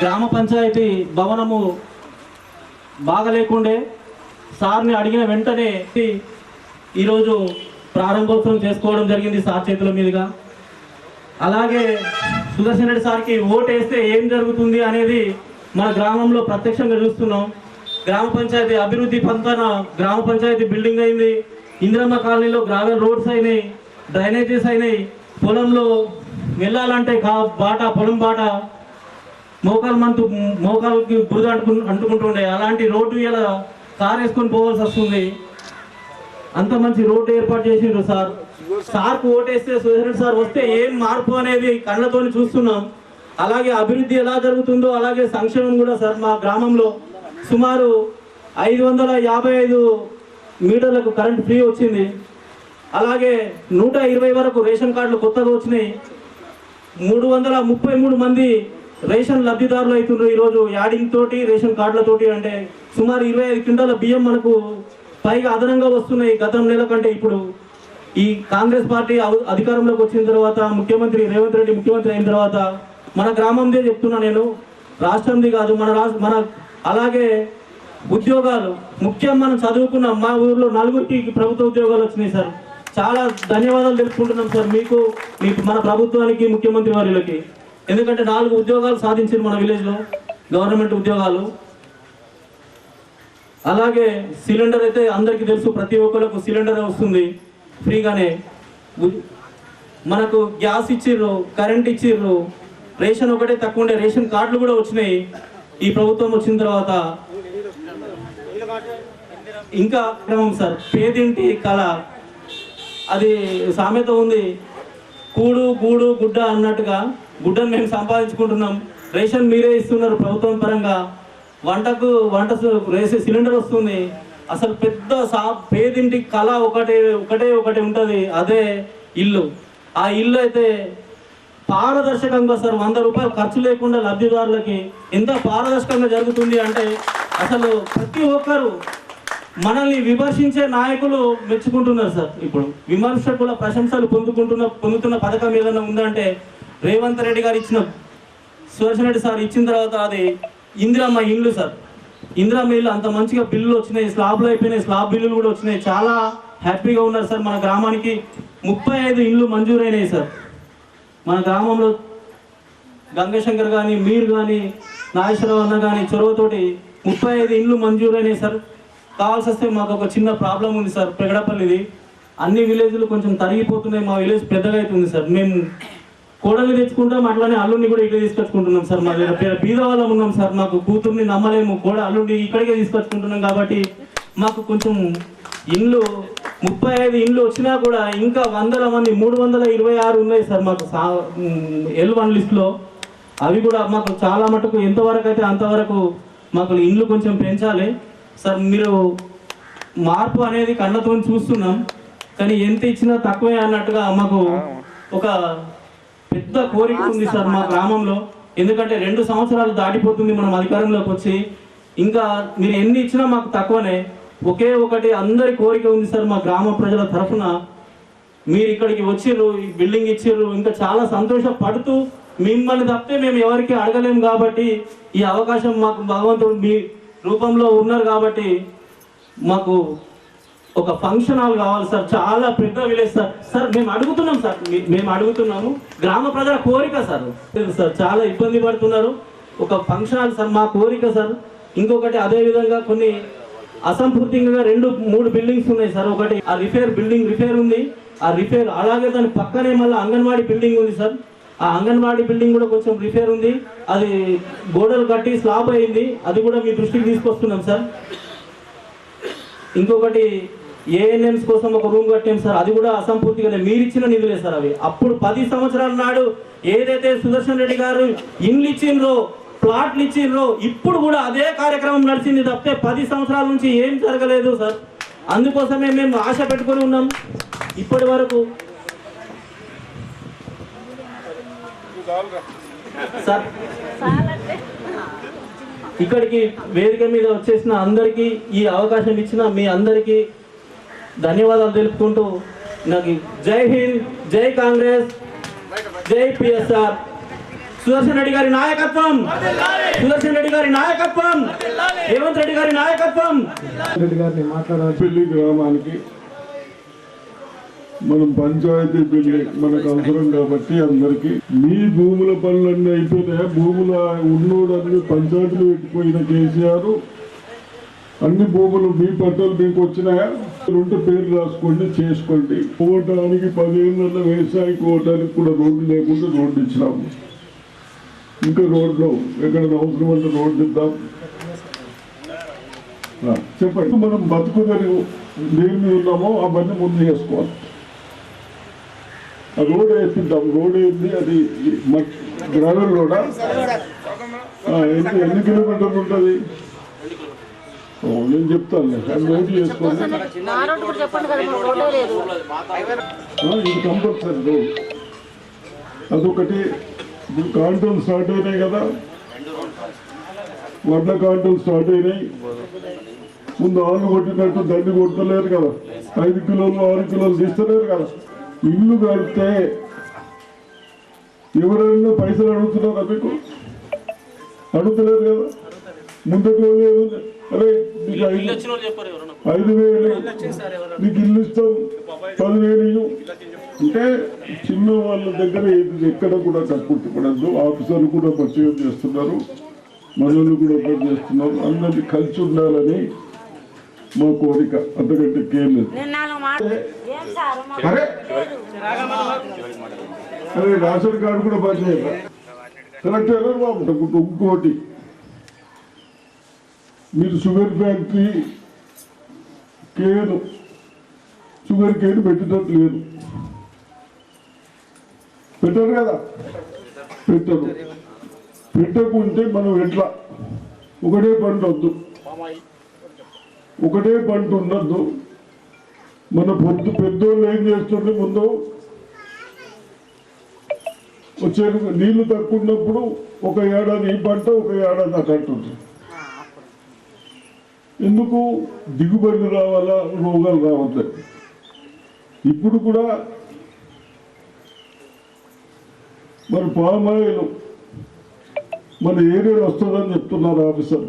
గ్రామ పంచాయతీ భవనము బాగలేకుండే సార్ని అడిగిన వెంటనే ఈరోజు ప్రారంభోత్సవం చేసుకోవడం జరిగింది సార్ చేతుల మీదుగా. అలాగే సుదర్శన్ రెడ్డి సార్కి ఓటు వేస్తే ఏం జరుగుతుంది అనేది మన గ్రామంలో ప్రత్యక్షంగా చూస్తున్నాం. గ్రామ పంచాయతీ అభివృద్ధి పంతన గ్రామ పంచాయతీ బిల్డింగ్ అయింది. ఇందిరమ్మ కాలనీలో గ్రావెల్ రోడ్స్ అయినాయి డ్రైనేజెస్ అయినాయి. పొలంలో వెళ్ళాలంటే కా బాట పొలం బాట మోకాలు మంతు మోకాలకి బురద అంటుకు అంటుకుంటుండే. అలాంటి రోడ్డు ఇలా కార్ వేసుకొని పోవాల్సి వస్తుంది. అంత మంచి రోడ్డు ఏర్పాటు చేసిండ్రు సార్. సార్కు ఓటేస్తే సుధీర్ సార్ వస్తే ఏం మార్పు అనేది కళ్ళతో చూస్తున్నాం. అలాగే అభివృద్ధి ఎలా జరుగుతుందో అలాగే సంక్షేమం కూడా సార్ మా గ్రామంలో. సుమారు ఐదు వందల యాభై ఐదు మీటర్లకు కరెంట్ ఫ్రీ వచ్చింది. అలాగే నూట ఇరవై వరకు రేషన్ కార్డులు కొత్తగా వచ్చినాయి. మూడు వందల ముప్పై మూడు మంది రేషన్ లబ్ధిదారులు అవుతున్నారు ఈరోజు యాడింగ్ తోటి రేషన్ కార్డులతోటి అంటే సుమారు ఇరవై ఐదు క్వింటాల బియ్యం మనకు పైగా అదనంగా వస్తున్నాయి. గతం నెల కంటే ఇప్పుడు ఈ కాంగ్రెస్ పార్టీ అధికారంలోకి వచ్చిన తర్వాత ముఖ్యమంత్రి రేవంత్ రెడ్డి ముఖ్యమంత్రి అయిన తర్వాత మన గ్రామందే చెప్తున్నా నేను. రాష్ట్రంది కాదు మన రాష్ట్ర మన అలాగే ఉద్యోగాలు. ముఖ్యం మనం చదువుకున్న మా ఊర్లో నలుగురికి ప్రభుత్వ ఉద్యోగాలు వచ్చినాయి సార్. చాలా ధన్యవాదాలు తెలుపుకుంటున్నాం సార్ మీకు మీకు మన ప్రభుత్వానికి ముఖ్యమంత్రి వారికి ఎందుకంటే నాలుగు ఉద్యోగాలు సాధించారు మన విలేజ్లో గవర్నమెంట్ ఉద్యోగాలు. అలాగే సిలిండర్ అయితే అందరికీ తెలుసు ప్రతి ఒక్కరికి సిలిండర్ వస్తుంది ఫ్రీగానే. మనకు గ్యాస్ ఇచ్చిర్రు కరెంట్ ఇచ్చిర్రు రేషన్ ఒకటే తక్కువ ఉండే రేషన్ కార్డులు కూడా వచ్చినాయి. ఈ ప్రభుత్వం వచ్చిన తర్వాత ఇంకా క్రమం సార్ పేదింటి కళ. అది సామెత ఉంది. కూడు గూడు గుడ్డ అన్నట్టుగా గుడ్డను మేము సంపాదించుకుంటున్నాం. రేషన్ మీరే ఇస్తున్నారు ప్రభుత్వం పరంగా. వంటకు వంట రేసే సిలిండర్ వస్తుంది. అసలు పెద్ద సా పేదింటి కళ ఒకటే ఒకటే ఒకటి ఉంటుంది. అదే ఇల్లు. ఆ ఇల్లు అయితే పారదర్శకంగా సార్ వంద రూపాయలు ఖర్చు లేకుండా లబ్ధిదారులకి ఎంత పారదర్శకంగా జరుగుతుంది అంటే అసలు ప్రతి ఒక్కరు మనల్ని విమర్శించే నాయకులు మెచ్చుకుంటున్నారు సార్. ఇప్పుడు విమర్శకుల ప్రశంసలు పొందుకుంటున్న పొందుతున్న పథకం ఏదైనా ఉందంటే రేవంత్ రెడ్డి గారు ఇచ్చిన సుదర్శన్ రెడ్డి సార్ ఇచ్చిన తర్వాత అది ఇందిరమ్మ ఇల్లు సార్. ఇందిరమ్మ ఇల్లు అంత మంచిగా బిల్లులు వచ్చినాయి స్లాబ్లు అయిపోయినాయి స్లాబ్ బిల్లులు కూడా వచ్చినాయి. చాలా హ్యాపీగా ఉన్నారు సార్ మన గ్రామానికి. ముప్పై ఐదు ఇల్లు మంజూరైనాయి సార్. మన గ్రామంలో గంగశంకర్ కానీ మీరు కానీ నాగేశ్వరరావు అన్న కానీ చొరవతోటి ముప్పై ఐదు ఇండ్లు మంజూరైనాయి సార్. కావాల్సి వస్తే మాకు ఒక చిన్న ప్రాబ్లం ఉంది సార్ పెగడపల్లిది. అన్ని విలేజ్లు కొంచెం తరిగిపోతున్నాయి మా విలేజ్ పెద్దగా అవుతుంది సార్. మేము కోడల్ని తెచ్చుకుంటాం అట్లానే అల్లుడిని కూడా ఇక్కడ తీసుకొచ్చుకుంటున్నాం సార్ మా దగ్గర. బీద వాళ్ళం ఉన్నాం సార్ మాకు. కూతుర్ని నమ్మలేము. కోడ అల్లుడిని ఇక్కడికే తీసుకొచ్చుకుంటున్నాం కాబట్టి మాకు కొంచెం ఇండ్లు ముప్పై ఐదు ఇండ్లు వచ్చినా కూడా ఇంకా వందల మంది మూడు వందల ఇరవై ఆరు ఉన్నాయి సార్ మాకు ఎల్ వన్ లిస్ట్లో అవి కూడా మాకు చాలా మటుకు ఎంతవరకు అయితే అంతవరకు మాకు ఇండ్లు కొంచెం పెంచాలి. సార్ మీరు మార్పు అనేది కళ్ళతో చూస్తున్నాం. కానీ ఎంత ఇచ్చినా తక్కువే అన్నట్టుగా మాకు ఒక పెద్ద కోరిక ఉంది సార్ మా గ్రామంలో. ఎందుకంటే రెండు సంవత్సరాలు దాటిపోతుంది మనం అధికారంలోకి వచ్చి. ఇంకా మీరు ఎన్ని ఇచ్చినా మాకు తక్కువనే. ఒకే ఒకటి అందరి కోరిక ఉంది సార్ మా గ్రామ ప్రజల తరఫున. మీరు ఇక్కడికి వచ్చిర్రు ఈ బిల్డింగ్ ఇచ్చిర్రు ఇంకా చాలా సంతోషపడుతూ మిమ్మల్ని తప్పితే మేము ఎవరికి అడగలేము కాబట్టి ఈ అవకాశం మాకు భగవంతుడు మీ రూపంలో ఉన్నారు కాబట్టి మాకు ఒక ఫంక్షన్ హాల్ కావాలి సార్ చాలా పెద్ద విలేజ్ సార్. సార్ మేము అడుగుతున్నాం సార్ మేము అడుగుతున్నాము. గ్రామ ప్రజల కోరిక సార్. లేదు సార్ చాలా ఇబ్బంది పడుతున్నారు. ఒక ఫంక్షన్ హాల్ సార్ మా కోరిక సార్. ఇంకొకటి అదే విధంగా కొన్ని అసంపూర్తిగా రెండు మూడు బిల్డింగ్స్ ఉన్నాయి సార్. ఒకటి ఆ రిపేర్ బిల్డింగ్ రిపేర్ ఉంది. ఆ రిపేర్ అలాగే దాని పక్కనే మళ్ళీ అంగన్వాడీ బిల్డింగ్ ఉంది సార్. ఆ అంగన్వాడీ బిల్డింగ్ కూడా కొంచెం రిపేర్ ఉంది. అది గోడలు కట్టి స్లాబ్ అయింది. అది కూడా మీ దృష్టికి తీసుకొస్తున్నాం సార్. ఇంకొకటి ఏఎన్ఎంస్ కోసం ఒక రూమ్ కట్టాం సార్. అది కూడా అసంపూర్తిగానే. మీరు ఇచ్చిన నిధులే సార్ అవి. అప్పుడు పది సంవత్సరాల నాడు ఏదైతే సుదర్శన్ రెడ్డి గారు ఇండ్లు ఇచ్చిండ్రో ప్లాట్లు ఇచ్చిండ్రో ఇప్పుడు కూడా అదే కార్యక్రమం నడిచింది తప్పితే పది సంవత్సరాల నుంచి ఏం జరగలేదు సార్. అందుకోసమే మేము ఆశ పెట్టుకొని ఉన్నాం. ఇప్పటి వరకు సార్ ఇక్కడికి వేదిక మీద వచ్చేసిన అందరికీ ఈ అవకాశం ఇచ్చిన మీ అందరికీ ధన్యవాదాలు తెలుపుకుంటూ నాకు జై హింద్ జై కాంగ్రెస్ జై పిఎస్ఆర్. సుదర్శన్ రెడ్డి గారి నాయకత్వం సుదర్శన్ రెడ్డి గారి నాయకత్వం రేవంత్ రెడ్డి గారి నాయకత్వం. రెడ్డి గారిని మాట్లాడాలి. గ్రామానికి మనం పంచాయతీ పెళ్ళి మనకు అవసరం కాబట్టి అందరికి. మీ భూముల పనులన్నీ అయిపోయినాయి భూముల ఉన్నోడన్నీ పంచాయతీలు పెట్టిపోయిన కేసీఆర్ అన్ని భూములు మీ పట్టాలు మీకు వచ్చినాయా? ఉంటే పేరు రాసుకోండి చేసుకోండి. పోవటానికి పదిహేనుల వ్యవసాయం పోవటానికి కూడా రోడ్డు లేకుండా రోడ్డు ఇచ్చినాము ఇంకా రోడ్లు ఎక్కడ అవసరం అంటే రోడ్డు ఇద్దాం. చెప్పండి. మనం బతుకుదని దేని మీద ఉన్నామో అవన్నీ ముందు చేసుకోవాలి. ఆ రోడ్ వేసిద్దాం రోడ్ ఏంది? అది గ్రావెల్ రోడా? ఎన్ని కిలోమీటర్లు ఉంటుంది? నేను చెప్తాను. నోట్ చేసుకోండి ఇది కంపల్సరీ రోడ్ అదొకటి. ఇప్పుడు కాంటోలు స్టార్ట్ అయినాయి కదా. వడ్ల కాంటోలు స్టార్ట్ అయినాయి. ముందు ఆలు కొట్టినట్టు దండి కొట్టలేరు కదా. ఐదు కిలోలు ఆరు కిలోలు తీస్తలేరు కదా. ఇల్లు కడితే ఎవరైనా పైసలు అడుగుతున్నారా మీకు? అడుగుతలేరు కదా. ముందుకు? ఐదు వేలు. నీకు ఇల్లు ఇస్తాం. పదివేలు. అంటే చిన్న వాళ్ళ దగ్గర ఏది ఎక్కడ కూడా కట్టుకుంటపడద్దు ఆఫీసర్లు కూడా పరిచయం చేస్తున్నారు. మనల్ని కూడా పని చేస్తున్నారు. అందరినీ కలిసి ఉండాలని మా కోరిక. అంతకంటే మాకు అరే. రేషన్ కార్డు కూడా పని చేయాలి. కరెక్ట్ బాబు. ఇంకోటి మీరు sugar factory cane sugar cane పెట్టినట్టు లేదు. పెట్టరు కదా? పెట్టరు. పెట్టకుంటే మనం ఎట్లా? ఒకటే పంట వద్దు. ఒకటే పంట ఉండద్దు. మన పొద్దు పెద్దోళ్ళు ఏం చేస్తుంటే ముందు? వచ్చే నీళ్ళు తక్కువ ఉన్నప్పుడు ఒక ఏడాది ఈ పంట ఒక ఏడాది ఆ ఉంటుంది ఎందుకు దిగుబడి రావాలా రోగాలు రావట్లేదు ఇప్పుడు కూడా మరి పామాయిల్ మన ఏరియాలో వస్తుందని చెప్తున్నారు ఆఫీసర్.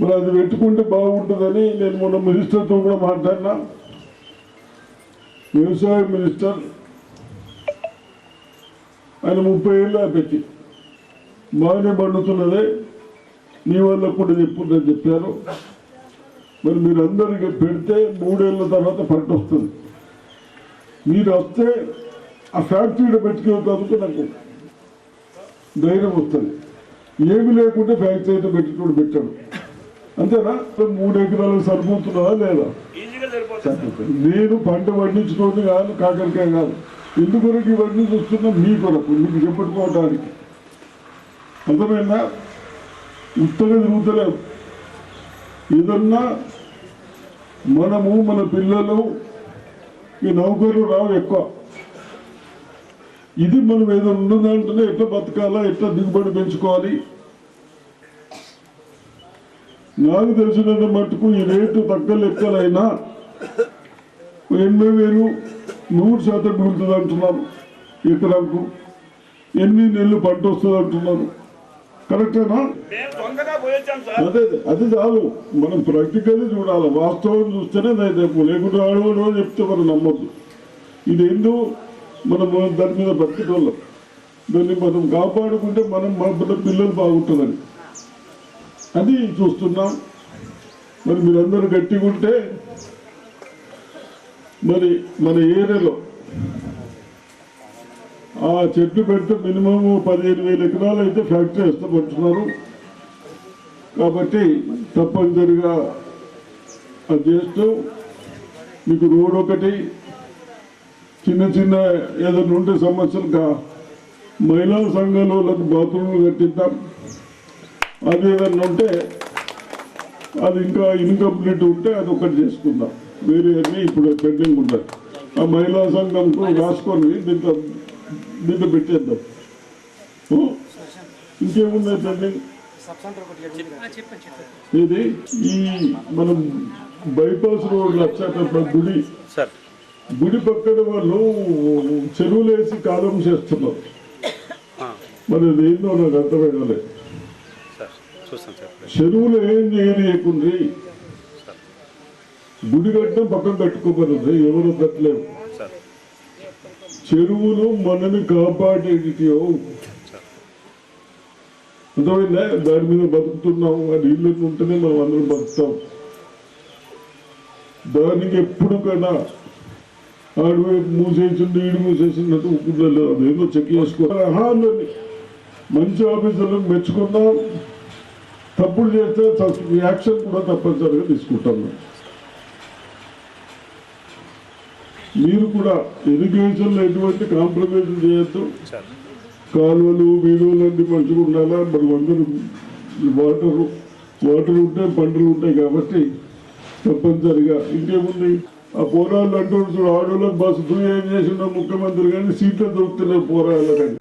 మరి అది పెట్టుకుంటే బాగుంటుందని నేను మొన్న మినిస్టర్తో కూడా మాట్లాడినా. వ్యవసాయ మినిస్టర్ ఆయన ముప్పై ఏళ్ళ పెట్టి బాగానే పండుతున్నదే. మీ వాళ్ళకు కూడా చెప్పుందని చెప్పారు. మరి మీరు అందరికి పెడితే మూడేళ్ళ తర్వాత పంట వస్తుంది. మీరు వస్తే ఆ ఫ్యాక్టరీలో పెట్టుకునేందుకు నాకు. ధైర్యం వస్తుంది. ఏమి లేకుంటే ఫ్యాక్టరీలో పెట్టుకుని పెట్టాడు అంతేనా? మూడు ఎకరాలకు సరిపోతున్నదా లేదా? నేను పంట పండించుకోవడం కాదు కాకరకాయ కాదు. ఎందుకొరకు ఇవన్నీ చూస్తున్నా మీ కొరకు మీకు చెప్పుకోవడానికి అర్థమైందా? ఉత్తగా తిరుగుతలేం ఏదన్నా మనము మన పిల్లలు ఈ నౌకరు రావు ఎక్కువ. ఇది మనం ఏదో ఉన్నదంటేనే ఎట్లా బతకాలా ఎట్లా దిగుబడి పెంచుకోవాలి? నాకు తెలిసినంత మట్టుకు ఈ రేటు తక్కువ లెక్కలైనా ఎనభై వేలు నూరు శాతం మిగులుతుంది అంటున్నారు ఎకరాకు. ఎన్ని నెలలు పంట వస్తుంది అంటున్నారు కరెక్టేనా? అదే అది చాలు. మనం ప్రాక్టికల్ చూడాలి. వాస్తవం చూస్తేనే రేపు లేకుంటే ఆడవాడు అని చెప్తే మనం నమ్మొద్దు. ఇది ఏందో మనం దాని మీద బతికేటోళ్ళం దాన్ని మనం కాపాడుకుంటే మనం మన పిల్ల- పిల్లలు బాగుంటుందని. అది చూస్తున్నాం. మరి మీరందరూ గట్టిగా ఉంటే మరి మన ఏరియాలో ఆ చెట్లు పెడితే మినిమం పదిహేను వేల ఎకరాలు అయితే ఫ్యాక్టరీ ఇష్టపడుతున్నారు కాబట్టి తప్పనిసరిగా అది చేస్తూ మీకు రోడ్ ఒకటి చిన్న చిన్న ఏదైనా ఉండే సమస్యలు కా మహిళా సంఘాలకు బాత్రూమ్లు కట్టిద్దాం. అది ఏదైనా ఉంటే అది ఇంకా ఇన్కంప్లీట్ ఉంటే అది ఒకటి చేసుకుందాం. వేరే అన్నీ ఇప్పుడు పెండింగ్ ఉంటాయి ఆ మహిళా సంఘంకు రాసుకొని దీంట్లో దీంట్లో పెట్టేద్దాం? ఇంకేమున్నాయి పెండింగ్ ఇది ఈ మనం బైపాస్ రోడ్ వచ్చేటప్పుడు గుడి. గుడి పక్కన వాళ్ళు చెరువులు వేసి కాలం చేస్తున్నారు. మరి అదేందో నాకు అర్థమైనలే చెరువులు ఏం చేయనీయకుండ్రి. గుడి కట్టడం పక్కన కట్టుకోమన్నది ఎవరు కట్టలేవు సార్ చెరువులు మనని కాపాడేటి అర్థమైందా? దాని మీద బతుకుతున్నాం ఆ నీళ్ళు ఉంటేనే మనం అందరం బతుకుతాం. దానికి ఎప్పుడు కన్నా ఆడివైపు మూసేసింది ఈడు మూసేసినట్టు ఊళ్ళో అదేదో చెక్ చేసుకోవాలి మంచి ఆఫీసర్లకు మెచ్చుకుందాం. తప్పులు చేస్తే యాక్షన్ కూడా తప్పనిసరిగా తీసుకుంటాం మేము. మీరు కూడా ఎడ్యుకేషన్లో ఎటువంటి కాంప్రమైజ్ చేయొద్దు. కాలువలు వీడియోలు అన్ని మంచిగా ఉండాలా? మరి అందరూ వాటర్ వాటర్ ఉంటే పంటలు ఉంటాయి కాబట్టి తప్పనిసరిగా ఇంకేముంది ఆ పోరాళ్ళు అంటూ ఆడోళ్ళకి బస్సు ఫ్రీ ఏం చేసిండో ముఖ్యమంత్రి కానీ సీట్లు దొరుకుతున్నాయి పోరాళ్ళకని